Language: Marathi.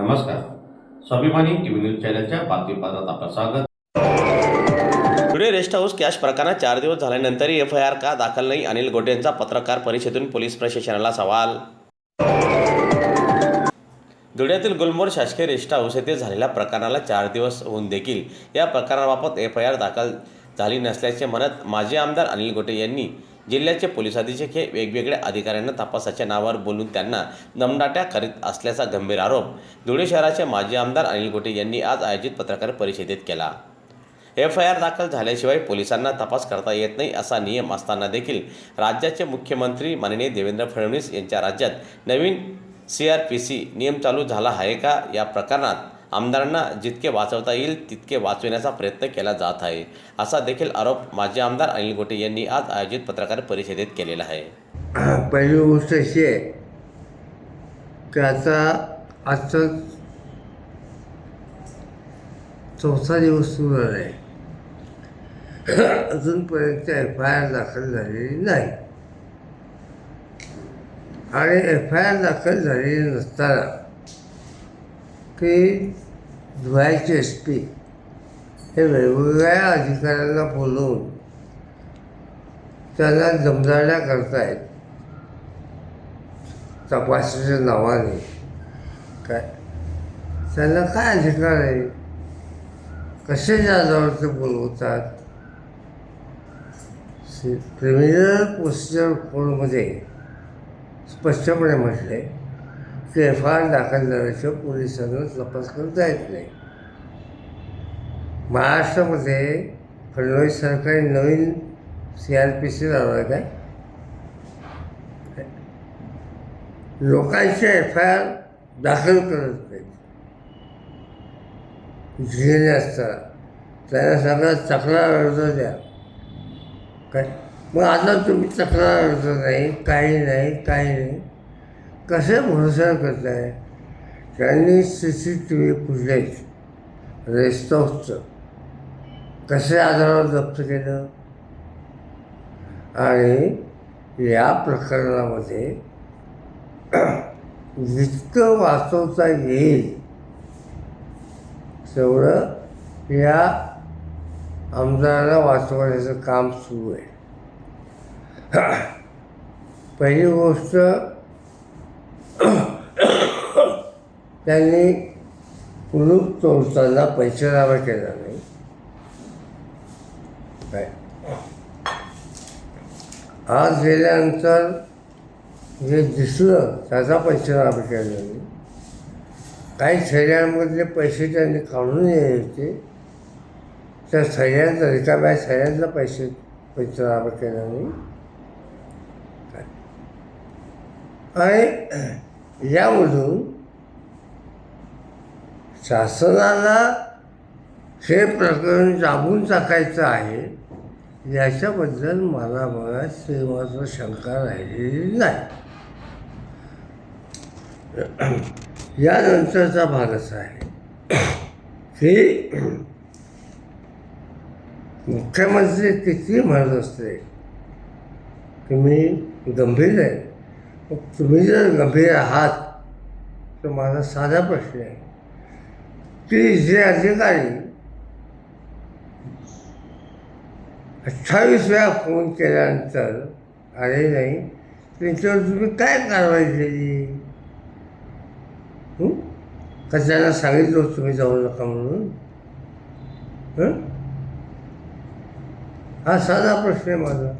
नमस्कार. स्वाभिमानी टीव्ही न्यूज चॅनलच्या बातमीपत्रात आपलं स्वागत. टुडे रेस्ट हाऊस कॅश प्रकरणात चार दिवस झाल्यानंतरही एफ आय आर का दाखल नाही? अनिल गोटेंचा पत्रकार परिषदेतून पोलीस प्रशासनाला सवाल. धुळ्यातील गुलमोर शासकीय रेस्ट हाऊस येथे झालेल्या प्रकरणाला चार दिवस होऊन देखील या प्रकरणाबाबत एफ आय आर दाखल झाली नसल्याचे म्हणत माजी आमदार अनिल गोटे यांनी जिल्ह्याचे पोलीस अधीक्षक हे वेगवेगळ्या अधिकाऱ्यांना तपासाच्या नावावर बोलून त्यांना दमदाट्या करीत असल्याचा गंभीर आरोप. धुळे शहराचे माजी आमदार अनिल गोटे यांनी आज आयोजित पत्रकार परिषदेत केला. एफ आय आर दाखल झाल्याशिवाय पोलिसांना तपास करता येत नाही असा नियम असताना देखील राज्याचे मुख्यमंत्री माननीय देवेंद्र फडणवीस यांच्या राज्यात नवीन सी आर पी सी नियम चालू झाला आहे का या प्रकरणात आमदारांना जितके वाचवता येईल तितके वाचविण्याचा प्रयत्न केला जात आहे असा देखील आरोप माजी आमदार अनिल गोटे यांनी आज आयोजित पत्रकार परिषदेत केलेला आहे. पहिली गोष्ट अशी आहे की आता आजचा चौथा दिवस सुरू झाला आहे अजूनपर्यंत एफ आय आर दाखल झालेली नाही. आणि एफ आय आर दाखल झालेली नसताना की धुवायचे असते. हे वेगवेगळ्या अधिकाऱ्यांना बोलवून त्यांना दमदाड्या करतायत. तपासाच्या नावाने. काय? त्यांना काय अधिकार आहे? कसे आधारावर ते बोलवतात क्रिमिनल प्रोसिजर कोडमध्ये स्पष्टपणे म्हटले. की एफ आय आर दाखल झाल्याशिवाय पोलिसांना तपास करता येत नाही. महाराष्ट्रामध्ये फडणवीस सरकारने नवीन सी आर पी सी लावला काय? लोकांच्या एफ आय आर दाखल करत नाहीत. झिले असताना त्यांना सांगा तक्रार अर्ज द्या. काय? मग आता तुम्ही तक्रार अर्ज नाही काही नाही काही नाही. कसे भरोसा करताय? त्यांनी C C T V footage rest हाऊसचं कशा आधारावर जप्त केलं? आणि या प्रकरणामध्ये जितकं वाचवता येईल तेवढं या आमदाराला वाचवण्याचं काम सुरू आहे. पहिली गोष्ट त्यांनी कुलूप तोडताना पैशादावा केला नाही. काय? आज गेल्यानंतर जे दिसलं त्याचा पंचनामा केला नाही. काही थैल्यांमधले पैसे त्यांनी काढून यायचे त्या थैल्यांचा रिकाम्या थैल्यांचा पैसे पंचनामा केला नाही. आणि यामधून शासनाला हे प्रकरण दाबून टाकायचं आहे याच्याबद्दल मला मला श्रीमात्र शंका राहिलेली नाही. यानंतरचा भाग असा आहे की मुख्यमंत्री किती म्हणत असते की मी गंभीर आहे? तुम्ही जर गंभीर आहात तर माझा साधा प्रश्न आहे. ती जे अधिकारी अठ्ठावीस वेळा फोन केल्यानंतर आले नाही त्यांच्यावर तुम्ही काय कारवाई केली? का त्यांना सांगितलं तुम्ही जाऊ नका म्हणून? हा साधा प्रश्न आहे माझा.